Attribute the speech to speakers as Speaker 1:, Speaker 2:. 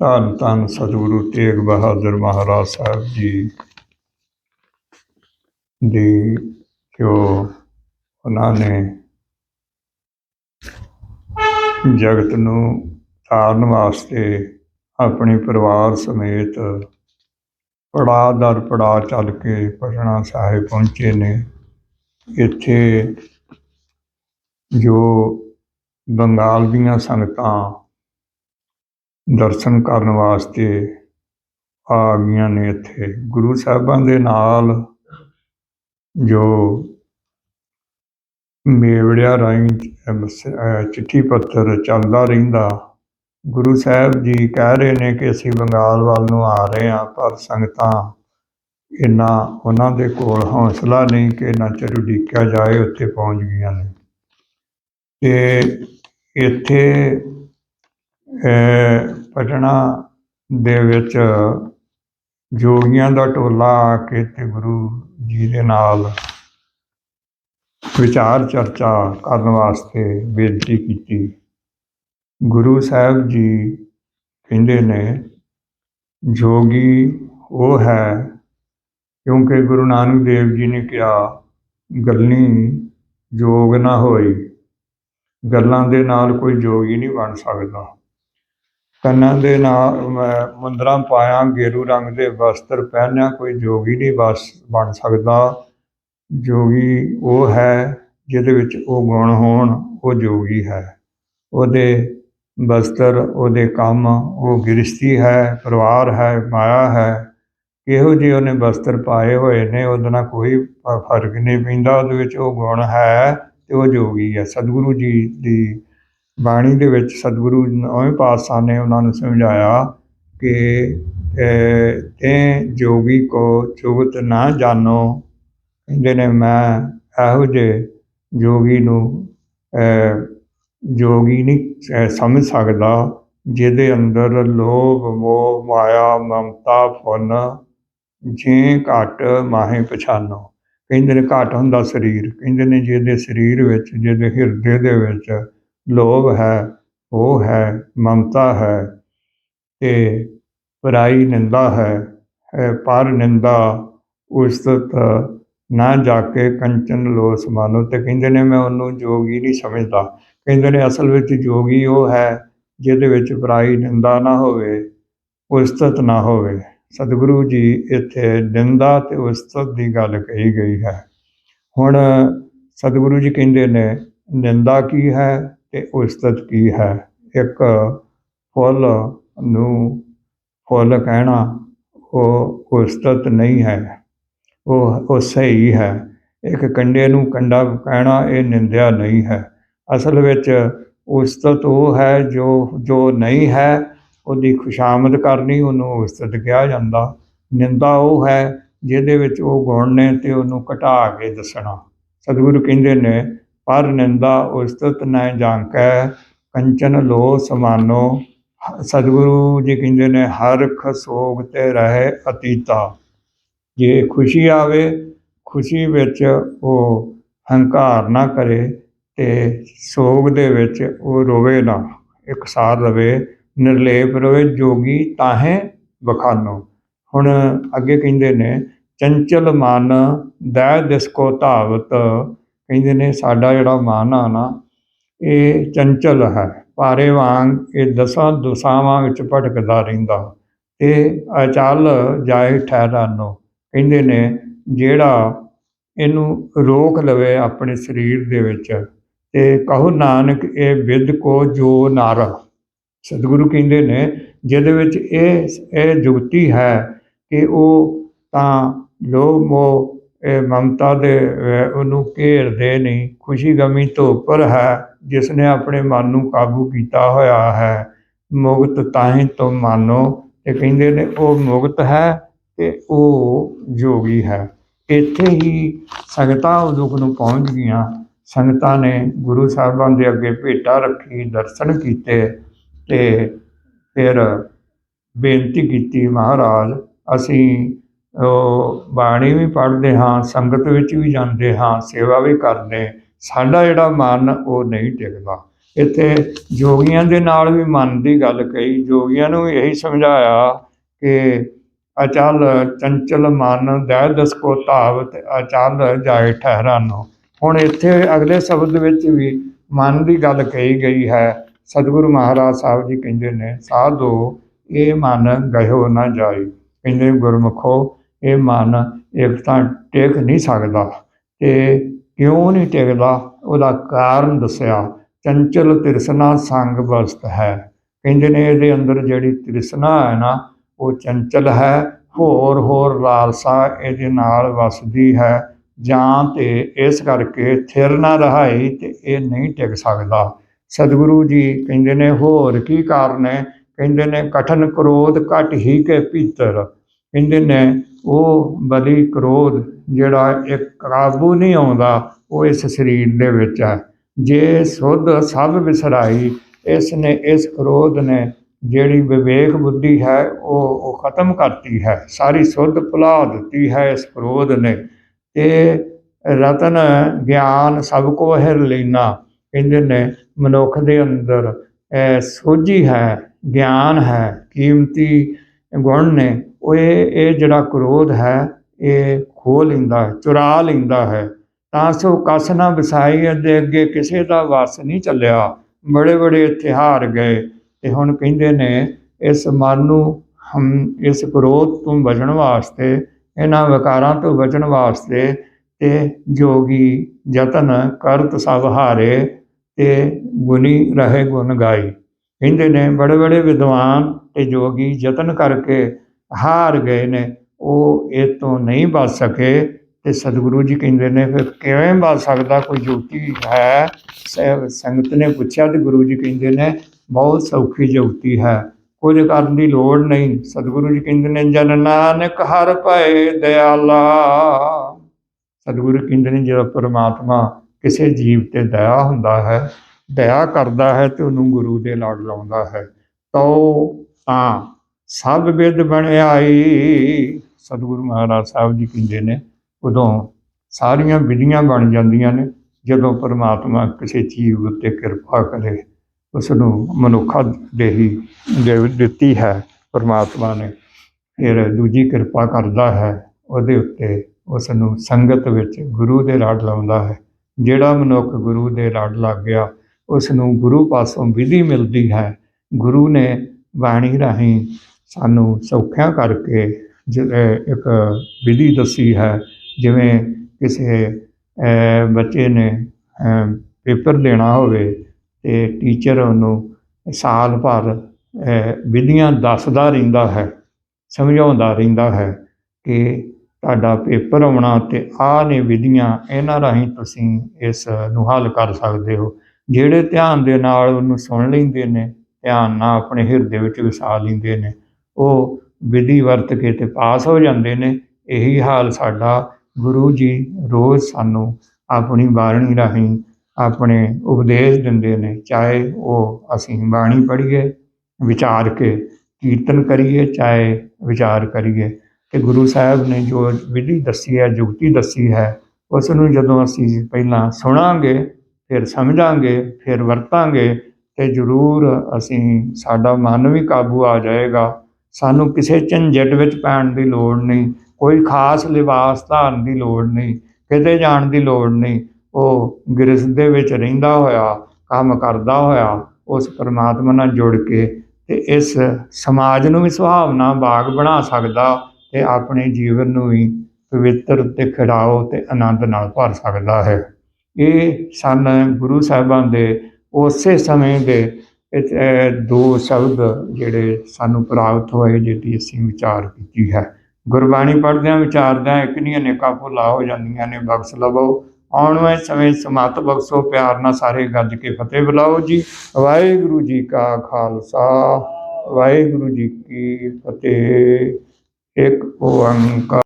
Speaker 1: ਧੰਨ ਧੰਨ ਸਤਿਗੁਰੂ ਤੇਗ ਬਹਾਦਰ ਮਹਾਰਾਜ ਸਾਹਿਬ ਜੀ ਦੀ ਜੋ ਉਹਨਾਂ ਨੇ ਜਗਤ ਨੂੰ ਤਾਰਨ ਵਾਸਤੇ ਆਪਣੇ ਪਰਿਵਾਰ ਸਮੇਤ ਪੜਾਅ ਦਰ ਪੜਾਅ ਚੱਲ ਕੇ ਪਟਨਾ ਸਾਹਿਬ ਪਹੁੰਚੇ ਨੇ। ਇੱਥੇ ਜੋ ਬੰਗਾਲ ਦੀਆਂ ਸੰਗਤਾਂ ਦਰਸ਼ਨ ਕਰਨ ਵਾਸਤੇ ਆ ਗਈਆਂ ਨੇ ਇੱਥੇ। ਗੁਰੂ ਸਾਹਿਬਾਂ ਦੇ ਨਾਲ ਜੋ ਮੇਵੜਿਆ ਰਾਹੀਂ ਚਿੱਠੀ ਪੱਤਰ ਚੱਲਦਾ ਰਹਿੰਦਾ, ਗੁਰੂ ਸਾਹਿਬ ਜੀ ਕਹਿ ਰਹੇ ਨੇ ਕਿ ਅਸੀਂ ਬੰਗਾਲ ਵੱਲ ਨੂੰ ਆ ਰਹੇ ਹਾਂ, ਪਰ ਸੰਗਤਾਂ ਇੰਨਾ, ਉਹਨਾਂ ਦੇ ਕੋਲ ਹੌਸਲਾ ਨਹੀਂ ਕਿ ਨਾ ਚਿਰ ਉਡੀਕਿਆ ਜਾਏ, ਉੱਥੇ ਪਹੁੰਚ ਗਈਆਂ ਨੇ। ਤੇ ਇੱਥੇ ਪਟਨਾ ਦੇ ਵਿੱਚ ਜੋਗੀਆਂ ਦਾ ਟੋਲਾ ਆ ਕੇ ਤੇ ਗੁਰੂ ਜੀ ਦੇ ਨਾਲ ਵਿਚਾਰ ਚਰਚਾ ਕਰਨ ਵਾਸਤੇ ਬੇਨਤੀ ਕੀਤੀ। ਗੁਰੂ ਸਾਹਿਬ ਜੀ ਕਹਿੰਦੇ ਨੇ, ਜੋਗੀ ਉਹ ਹੈ ਕਿਉਂਕਿ ਗੁਰੂ ਨਾਨਕ ਦੇਵ ਜੀ ਨੇ ਕਿਹਾ ਗੱਲੀ ਜੋਗ ਨਾ ਹੋਈ। ਗੱਲਾਂ ਦੇ ਨਾਲ ਕੋਈ ਜੋਗੀ ਨਹੀਂ ਬਣ ਸਕਦਾ। ਕੰਨਾਂ ਦੇ ਨਾਲ ਮੁੰਦਰਾਂ ਪਾਇਆ, ਗੇਰੂ ਰੰਗ ਦੇ ਵਸਤਰ ਪਹਿਨਿਆ, ਕੋਈ ਜੋਗੀ ਨਹੀਂ ਬਸ ਬਣ ਸਕਦਾ। ਜੋਗੀ ਉਹ ਹੈ ਜਿਹਦੇ ਵਿੱਚ ਉਹ ਗੁਣ ਹੋਣ, ਉਹ ਜੋਗੀ ਹੈ। ਉਹਦੇ ਵਸਤਰ ਉਹਦੇ ਕੰਮ, ਉਹ ਗ੍ਰਸਤੀ ਹੈ, ਪਰਿਵਾਰ ਹੈ, ਮਾਇਆ ਹੈ। ਇਹੋ ਜਿਹੇ ਉਹਨੇ ਵਸਤਰ ਪਾਏ ਹੋਏ ਨੇ, ਉਹਦੇ ਨਾਲ ਕੋਈ ਫ਼ਰਕ ਨਹੀਂ ਪੈਂਦਾ। ਉਹਦੇ ਵਿੱਚ ਉਹ ਗੁਣ ਹੈ ਤੇ ਉਹ ਜੋਗੀ ਹੈ। ਸਤਿਗੁਰੂ ਜੀ ਦੀ ਬਾਣੀ ਦੇ ਵਿੱਚ ਸਤਿਗੁਰੂ ਨੌਵੇਂ ਪਾਤਸ਼ਾਹ ਨੇ ਉਹਨਾਂ ਨੂੰ ਸਮਝਾਇਆ ਕਿ ਤੇ ਜੋਗੀ ਕੋ ਚੁਗਤ ਨਾ ਜਾਣੋ। ਕਹਿੰਦੇ ਨੇ, ਮੈਂ ਇਹੋ ਜਿਹੇ ਜੋਗੀ ਨੂੰ ਜੋਗੀ ਨਹੀਂ ਸਮਝ ਸਕਦਾ, ਜਿਹਦੇ ਅੰਦਰ ਲੋਭ, ਮੋਹ, ਮਾਇਆ, ਮਮਤਾ ਫੁੰਨ ਜੇ ਘਟ ਮਾਹੇ ਪਛਾਨੋ ਕਹਿੰਦੇ ਨੇ, ਘਟ ਹੁੰਦਾ ਸਰੀਰ। ਕਹਿੰਦੇ ਨੇ, ਜਿਹਦੇ ਸਰੀਰ ਵਿੱਚ, ਜਿਹਦੇ ਹਿਰਦੇ ਦੇ ਵਿੱਚ ਲੋਭ ਹੈ, ਉਹ ਹੈ, ਮਮਤਾ ਹੈ। ਤੇ ਪਰਾਈ ਨਿੰਦਾ ਹੈ ਹੈ ਪਰ ਨਿੰਦਾ ਉਸਤਤ ਨਾ ਜਾ ਕੇ ਕੰਚਨ ਲੋਸ ਮਾਨੋ। ਤੇ ਕਹਿੰਦੇ ਨੇ, ਮੈਂ ਉਹਨੂੰ ਜੋਗੀ ਨਹੀਂ ਸਮਝਦਾ। ਕਹਿੰਦੇ ਨੇ, ਅਸਲ ਵਿੱਚ ਜੋਗੀ ਉਹ ਹੈ, ਜਿਹਦੇ ਵਿੱਚ ਪਰਾਈ ਨਿੰਦਾ ਨਾ ਹੋਵੇ ਉਸਤਤ ਨਾ ਹੋਵੇ। ਸਤਿਗੁਰੂ ਜੀ ਇੱਥੇ ਨਿੰਦਾ ਤੇ ਉਸਤਤ ਦੀ ਗੱਲ ਕਹੀ ਗਈ ਹੈ। ਹੁਣ ਸਤਿਗੁਰੂ ਜੀ ਕਹਿੰਦੇ ਨੇ, ਨਿੰਦਾ ਕੀ ਹੈ? ਤੇ ਉਸਤਤ ਕੀ ਹੈ? ਇੱਕ ਫੁੱਲ ਨੂੰ ਫੁੱਲ ਕਹਿਣਾ, ਉਹ ਉਸਤਤ ਨਹੀਂ ਹੈ। ਉਹ ਉਹ ਸਹੀ ਹੈ। ਇੱਕ ਕੰਡੇ ਨੂੰ ਕੰਡਾ ਕਹਿਣਾ, ਇਹ ਨਿੰਦਿਆ ਨਹੀਂ ਹੈ। ਅਸਲ ਵਿੱਚ ਉਸਤਤ ਉਹ ਹੈ, ਜੋ ਜੋ ਨਹੀਂ ਹੈ, ਉਹਦੀ ਖੁਸ਼ਾਮਦ ਕਰਨੀ, ਉਹਨੂੰ ਉਸਤਤ ਕਿਹਾ ਜਾਂਦਾ। ਨਿੰਦਾ ਉਹ ਹੈ, ਜਿਹਦੇ ਵਿੱਚ ਉਹ ਗੁਣ ਨੇ ਤੇ ਉਹਨੂੰ ਘਟਾ ਕੇ ਦੱਸਣਾ। ਸਤਿਗੁਰੂ ਕਹਿੰਦੇ ਨੇ ਪਰ ਨਿੰਦਾ ਉਸਤਤ ਨਾ ਜਾਂਕੈ ਕੰਚਨ ਲੋ ਸਮਾਨੋ। ਸਤਿਗੁਰੂ ਜੀ ਕਹਿੰਦੇ ਨੇ ਹਰਖ ਸੋਗ ਤੇ ਰਹੇ ਅਤੀਤਾ। ਜੇ ਖੁਸ਼ੀ ਆਵੇ, ਖੁਸ਼ੀ ਵਿੱਚ ਉਹ ਹੰਕਾਰ ਨਾ ਕਰੇ ਤੇ ਸੋਗ ਦੇ ਵਿੱਚ ਉਹ ਰੋਵੇ ਨਾ। ਇਕਸਾਰ ਰਵੇ, ਨਿਰਲੇਪ ਰਵੇ, ਜੋਗੀ ਤਾਹੇ ਬਖਾਨੋ ਹੁਣ ਅੱਗੇ ਕਹਿੰਦੇ ਨੇ, ਚੰਚਲ ਮਨ ਦੈ ਦਿਸ ਕੋ ਧਾਵਤ ਕਹਿੰਦੇ ਨੇ ਸਾਡਾ ਜਿਹੜਾ ਮਨ ਆ ਨਾ, ਇਹ ਚੰਚਲ ਹੈ। ਭਾਰੇ ਵਾਂਗ ਇਹ ਦਸਾਂ ਦੁਸਾਵਾਂ ਵਿੱਚ ਭਟਕਦਾ ਰਹਿੰਦਾ। ਤੇ ਅਚਲ ਜਾਏ ਠਹਿਰਾਨੋ। ਕਹਿੰਦੇ ਨੇ ਜਿਹੜਾ ਇਹਨੂੰ ਰੋਕ ਲਵੇ ਆਪਣੇ ਸਰੀਰ ਦੇ ਵਿੱਚ, ਤੇ ਕਹੋ ਨਾਨਕ ਇਹ ਵਿਦ ਕੋ ਜੋ ਨਰ। ਸਤਿਗੁਰੂ ਕਹਿੰਦੇ ਨੇ ਜਿਹਦੇ ਵਿੱਚ ਇਹ ਇਹ ਜੁਗਤੀ ਹੈ ਕਿ ਉਹ ਤਾਂ ਲੋਭ ਮੋਹ ਇਹ ਮਮਤਾ ਦੇ ਉਹਨੂੰ ਘੇਰਦੇ ਨਹੀਂ। ਖੁਸ਼ੀ ਗਮੀ ਤੋਂ ਉੱਪਰ ਹੈ ਜਿਸ ਨੇ ਆਪਣੇ ਮਨ ਨੂੰ ਕਾਬੂ ਕੀਤਾ ਹੋਇਆ ਹੈ। ਮੁਕਤ ਤਾਹੀਂ ਤੋਂ ਮਾਨੋ। ਤੇ ਕਹਿੰਦੇ ਨੇ, ਉਹ ਮੁਕਤ ਹੈ ਤੇ ਉਹ ਜੋਗੀ ਹੈ। ਇੱਥੇ ਹੀ ਸੰਗਤਾਂ ਉਹ ਦੁੱਖ ਨੂੰ ਪਹੁੰਚ ਗਈਆਂ। ਸੰਗਤਾਂ ਨੇ ਗੁਰੂ ਸਾਹਿਬਾਂ ਦੇ ਅੱਗੇ ਭੇਟਾ ਰੱਖੀ, ਦਰਸ਼ਨ ਕੀਤੇ ਤੇ ਫਿਰ ਬੇਨਤੀ ਕੀਤੀ, ਮਹਾਰਾਜ, ਅਸੀਂ ਬਾਣੀ ਵੀ ਪੜ੍ਹਦੇ ਹਾਂ, ਸੰਗਤ ਵਿੱਚ ਵੀ ਜਾਂਦੇ ਹਾਂ, ਸੇਵਾ ਵੀ ਕਰਦੇ ਸਾਡਾ ਜਿਹੜਾ ਮਨ, ਉਹ ਨਹੀਂ ਟਿਕਦਾ। ਇੱਥੇ ਜੋਗੀਆਂ ਦੇ ਨਾਲ ਵੀ ਮਨ ਦੀ ਗੱਲ ਕਹੀ। ਜੋਗੀਆਂ ਨੂੰ ਇਹੀ ਸਮਝਾਇਆ ਕਿ ਅਚਲ ਚੰਚਲ ਮਨ ਦਹਿ ਦਸ ਕੋ ਧਾਵਤ, ਅਚਲ ਜਾਏ ਠਹਿਰਾਨੋ। ਹੁਣ ਇੱਥੇ ਅਗਲੇ ਸ਼ਬਦ ਵਿੱਚ ਵੀ ਮਨ ਦੀ ਗੱਲ ਕਹੀ ਗਈ ਹੈ। ਸਤਿਗੁਰੂ ਮਹਾਰਾਜ ਸਾਹਿਬ ਜੀ ਕਹਿੰਦੇ ਨੇ, ਸਾਧੋ, ਇਹ ਮਨ ਗਇਓ ਨਾ ਜਾਈ ਕਹਿੰਦੇ ਗੁਰਮੁਖੋ ਇਹ ਮਨ ਇੱਕ ਤਾਂ ਟਿਕ ਨਹੀਂ ਸਕਦਾ ਤੇ ਕਿਉਂ ਨਹੀਂ ਟਿਕਦਾ? ਉਹਦਾ ਕਾਰਨ ਦੱਸਿਆ। ਚੰਚਲ ਤ੍ਰਿਸ਼ਨਾ ਸੰਗ ਬਸਤ ਹੈ। ਕਹਿੰਦੇ ਨੇ ਇਹਦੇ ਅੰਦਰ ਜਿਹੜੀ ਤ੍ਰਿਸ਼ਨਾ ਹੈ ਨਾ, ਉਹ ਚੰਚਲ ਹੈ। ਹੋਰ ਹੋਰ ਲਾਲਸਾ ਇਹਦੇ ਨਾਲ ਵਸਦੀ ਹੈ। ਜਾਂ ਤੇ ਇਸ ਕਰਕੇ ਥਿਰ ਨਾ ਰਹਾਈ ਤੇ ਇਹ ਨਹੀਂ ਟਿਕ ਸਕਦਾ। ਸਤਿਗੁਰੂ ਜੀ ਕਹਿੰਦੇ ਨੇ, ਹੋਰ ਕੀ ਕਾਰਨ ਹੈ? ਕਹਿੰਦੇ ਨੇ, ਕਠਨ ਕ੍ਰੋਧ ਘਟ ਹੀ ਕੇ ਭੀਤਰ। ਕਹਿੰਦੇ ਨੇ ਉਹ ਬਲੀ ਕ੍ਰੋਧ ਜਿਹੜਾ ਇੱਕ ਕਾਬੂ ਨਹੀਂ ਆਉਂਦਾ, ਉਹ ਇਸ ਸਰੀਰ ਦੇ ਵਿੱਚ ਹੈ। ਜੇ ਸੁਧ ਸਭ ਵਿਸਰਾਈ, ਇਸ ਨੇ ਇਸ ਕ੍ਰੋਧ ਨੇ ਜਿਹੜੀ ਵਿਵੇਕ ਬੁੱਧੀ ਹੈ, ਉਹ ਉਹ ਖਤਮ ਕਰਤੀ ਹੈ। ਸਾਰੀ ਸੁਧ ਭੁਲਾ ਦਿੱਤੀ ਹੈ ਇਸ ਕ੍ਰੋਧ ਨੇ। ਤੇ ਰਤਨ, ਗਿਆਨ ਸਭ ਕੋ ਹਿਰ ਲੈਣਾ ਕਹਿੰਦੇ ਨੇ ਮਨੁੱਖ ਦੇ ਅੰਦਰ ਸੋਝੀ ਹੈ, ਗਿਆਨ ਹੈ, ਕੀਮਤੀ ਗੁਣ ਨੇ। ਉਹ ਇਹ ਇਹ ਜਿਹੜਾ ਕ੍ਰੋਧ ਹੈ, ਇਹ ਖੋਹ ਲੈਂਦਾ ਹੈ, ਚੁਰਾ ਲੈਂਦਾ ਹੈ। ਤਾਂ ਸੋ ਕਸ ਨਾ ਵਸਾਈ ਅੱਗੇ ਅੱਗੇ ਕਿਸੇ ਦਾ ਵਸ ਨਹੀਂ ਚੱਲਿਆ। ਬੜੇ ਬੜੇ ਇੱਥੇ ਗਏ ਤੇ ਹੁਣ ਕਹਿੰਦੇ ਨੇ, ਇਸ ਮਨ ਨੂੰ ਹਮ, ਇਸ ਕ੍ਰੋਧ ਤੋਂ ਬਚਣ ਵਾਸਤੇ, ਇਹਨਾਂ ਵਿਕਾਰਾਂ ਤੋਂ ਬਚਣ ਵਾਸਤੇ ਤੇ ਜੋਗੀ ਯਤਨ ਕਰਤ ਸਭ ਹਾਰੇ ਤੇ ਗੁਣੀ ਰਹੇ ਗੁਣ ਗਾਈ ਕਹਿੰਦੇ ਨੇ, ਬੜੇ ਬੜੇ ਵਿਦਵਾਨ ਤੇ ਜੋਗੀ ਯਤਨ ਕਰਕੇ ਹਾਰ ਗਏ ਨੇ, ਉਹ ਇਹ ਤੋਂ ਨਹੀਂ ਬਚ ਸਕੇ। ਤੇ ਸਤਿਗੁਰੂ ਜੀ ਕਹਿੰਦੇ ਨੇ, ਫਿਰ ਕਿਵੇਂ ਬਚ ਸਕਦਾ? ਕੋਈ ਜੋਤੀ ਹੈ? ਸ- ਸੰਗਤ ਨੇ ਪੁੱਛਿਆ ਤੇ ਗੁਰੂ ਜੀ ਕਹਿੰਦੇ ਨੇ, ਬਹੁਤ ਸੌਖੀ ਜੋਤੀ ਹੈ, ਕੁਝ ਕਰਨ ਦੀ ਲੋੜ ਨਹੀਂ। ਸਤਿਗੁਰੂ ਜੀ ਕਹਿੰਦੇ ਨੇ, ਜਨ ਨਾਨਕ ਹਰ ਭਏ ਦਿਆਲਾ। ਸਤਿਗੁਰੂ ਕਹਿੰਦੇ ਨੇ ਜਦੋਂ ਪਰਮਾਤਮਾ ਕਿਸੇ ਜੀਵ ਤੇ ਦਇਆ ਹੁੰਦਾ ਹੈ, ਦਇਆ ਕਰਦਾ ਹੈ ਤੇ ਉਹਨੂੰ ਗੁਰੂ ਦੇ ਨਾਲ ਲਾਉਂਦਾ ਹੈ। ਤੋ ਤਾਂ ਸਭ ਵਿਦ ਬਣਾਈ ਸਤਿਗੁਰੂ ਮਹਾਰਾਜ ਸਾਹਿਬ ਜੀ ਕਹਿੰਦੇ ਨੇ, ਉਦੋਂ ਸਾਰੀਆਂ ਵਿਧੀਆਂ ਬਣ ਜਾਂਦੀਆਂ ਨੇ, ਜਦੋਂ ਪਰਮਾਤਮਾ ਕਿਸੇ ਜੀਵ ਉੱਤੇ ਕਿਰਪਾ ਕਰੇ ਉਸ ਨੂੰ ਮਨੁੱਖਾ ਦੇਹੀ ਦੇ ਦਿੱਤੀ ਹੈ, ਪਰਮਾਤਮਾ ਨੇ। ਫਿਰ ਦੂਜੀ ਕਿਰਪਾ ਕਰਦਾ ਹੈ, ਉਹਦੇ ਉੱਤੇ ਉਸ ਨੂੰ ਸੰਗਤ ਵਿੱਚ ਗੁਰੂ ਦੇ ਲੜ ਲਾਉਂਦਾ ਹੈ। ਜਿਹੜਾ ਮਨੁੱਖ ਗੁਰੂ ਦੇ ਲੜ ਲੱਗ ਗਿਆ ਉਸ ਨੂੰ ਗੁਰੂ ਪਾਸੋਂ ਵਿਧੀ ਮਿਲਦੀ ਹੈ। ਗੁਰੂ ਨੇ ਬਾਣੀ ਰਾਹੀਂ ਸਾਨੂੰ ਸੌਖਿਆ ਕਰਕੇ ਜ- ਇੱਕ ਵਿਧੀ ਦੱਸੀ ਹੈ, ਜਿਵੇਂ ਕਿਸੇ ਬੱਚੇ ਨੇ ਪੇਪਰ ਦੇਣਾ ਹੋਵੇ ਤੇ ਟੀਚਰ ਉਹਨੂੰ ਸਾਲ ਭਰ ਵਿਧੀਆਂ ਦੱਸਦਾ ਰਹਿੰਦਾ ਹੈ, ਸਮਝਾਉਂਦਾ ਰਹਿੰਦਾ ਹੈ ਕਿ ਤੁਹਾਡਾ ਪੇਪਰ ਆਉਣਾ ਤੇ ਆਹ ਨੇ ਵਿਧੀਆਂ ਇਹਨਾਂ ਰਾਹੀਂ ਤੁਸੀਂ ਇਸ ਨੂੰ ਹੱਲ ਕਰ ਸਕਦੇ ਹੋ। ਜਿਹੜੇ ਧਿਆਨ ਦੇ ਨਾਲ ਉਹਨੂੰ ਸੁਣ ਲੈਂਦੇ ਨੇ, ਧਿਆਨ ਨਾਲ ਆਪਣੇ ਹਿਰਦੇ ਵਿੱਚ ਵਸਾ ਲੈਂਦੇ ਨੇ ਉਹ ਵਿਧੀ ਵਰਤ ਕੇ ਤੇ ਪਾਸ ਹੋ ਜਾਂਦੇ ਨੇ। ਇਹੀ ਹਾਲ ਸਾਡਾ। ਗੁਰੂ ਜੀ ਰੋਜ਼ ਸਾਨੂੰ ਆਪਣੀ ਬਾਣੀ ਰਾਹੀਂ ਆਪਣੇ ਉਪਦੇਸ਼ ਦਿੰਦੇ ਨੇ। ਚਾਹੇ ਉਹ ਅਸੀਂ ਬਾਣੀ ਪੜ੍ਹੀਏ, ਵਿਚਾਰ ਕੇ ਕੀਰਤਨ ਕਰੀਏ, ਚਾਹੇ ਵਿਚਾਰ ਕਰੀਏ। ਤੇ ਗੁਰੂ ਸਾਹਿਬ ਨੇ ਜੋ ਵਿਧੀ ਦੱਸੀ ਹੈ ਜੁਗਤੀ ਦੱਸੀ ਹੈ, ਉਸ ਨੂੰ ਜਦੋਂ ਅਸੀਂ ਪਹਿਲਾਂ ਸੁਣਾਂਗੇ, ਫਿਰ ਸਮਝਾਂਗੇ, ਫਿਰ ਵਰਤਾਂਗੇ, ਤੇ ਜ਼ਰੂਰ ਅਸੀਂ ਸਾਡਾ ਮਨ ਵੀ ਕਾਬੂ ਆ ਜਾਏਗਾ। ਸਾਨੂੰ ਕਿਸੇ ਝੰਜਟ ਵਿੱਚ ਪੈਣ ਦੀ ਲੋੜ ਨਹੀਂ, ਕੋਈ ਖਾਸ ਲਿਬਾਸ ਧਾਰਨ ਦੀ ਲੋੜ ਨਹੀਂ, ਕਿਤੇ ਜਾਣ ਦੀ ਲੋੜ ਨਹੀਂ। ਉਹ ਗ੍ਰਸਥ ਦੇ ਵਿੱਚ ਰਹਿੰਦਾ ਹੋਇਆ, ਕੰਮ ਕਰਦਾ ਹੋਇਆ, ਉਸ ਪਰਮਾਤਮਾ ਨਾਲ ਜੁੜ ਕੇ ਤੇ ਇਸ ਸਮਾਜ ਨੂੰ ਵੀ ਸੁਹਾਵਣਾ ਬਾਗ ਬਣਾ ਸਕਦਾ ਤੇ ਆਪਣੇ ਜੀਵਨ ਨੂੰ ਵੀ ਪਵਿੱਤਰ ਤੇ ਖਿੜਾਓ ਤੇ ਆਨੰਦ ਨਾਲ ਭਰ ਸਕਦਾ ਹੈ। ਇਹ ਸਨ ਗੁਰੂ ਸਾਹਿਬਾਨ ਦੇ ਉਸੇ ਸਮੇਂ ਦੇ ਦੋ ਸ਼ਬਦ ਜਿਹੜੇ ਸਾਨੂੰ ਪ੍ਰਾਪਤ ਹੋਏ ਜਿਹਦੀ ਅਸੀਂ ਵਿਚਾਰ ਕੀਤੀ ਹੈ। ਗੁਰਬਾਣੀ ਪੜ੍ਹਦਿਆਂ ਵਿਚਾਰਦਿਆਂ ਇੱਕ ਨਹੀਂ ਅਨੇਕਾਂ ਭੁਲਾ ਹੋ ਜਾਂਦੀਆਂ ਨੇ, ਬਖਸ਼ ਲਵੋ। ਆਉਣ ਵਾਲੇ ਸਮੇਂ ਸਮਤ ਬਖਸ਼ੋ, ਪਿਆਰ ਨਾਲ ਸਾਰੇ ਗੱਜ ਕੇ ਫਤਿਹ ਬੁਲਾਓ ਜੀ। ਵਾਹਿਗੁਰੂ ਜੀ ਕਾ ਖਾਲਸਾ, ਵਾਹਿਗੁਰੂ ਜੀ ਕੀ ਫਤਿਹ। ਇੱਕ ਓੰਕਾਰ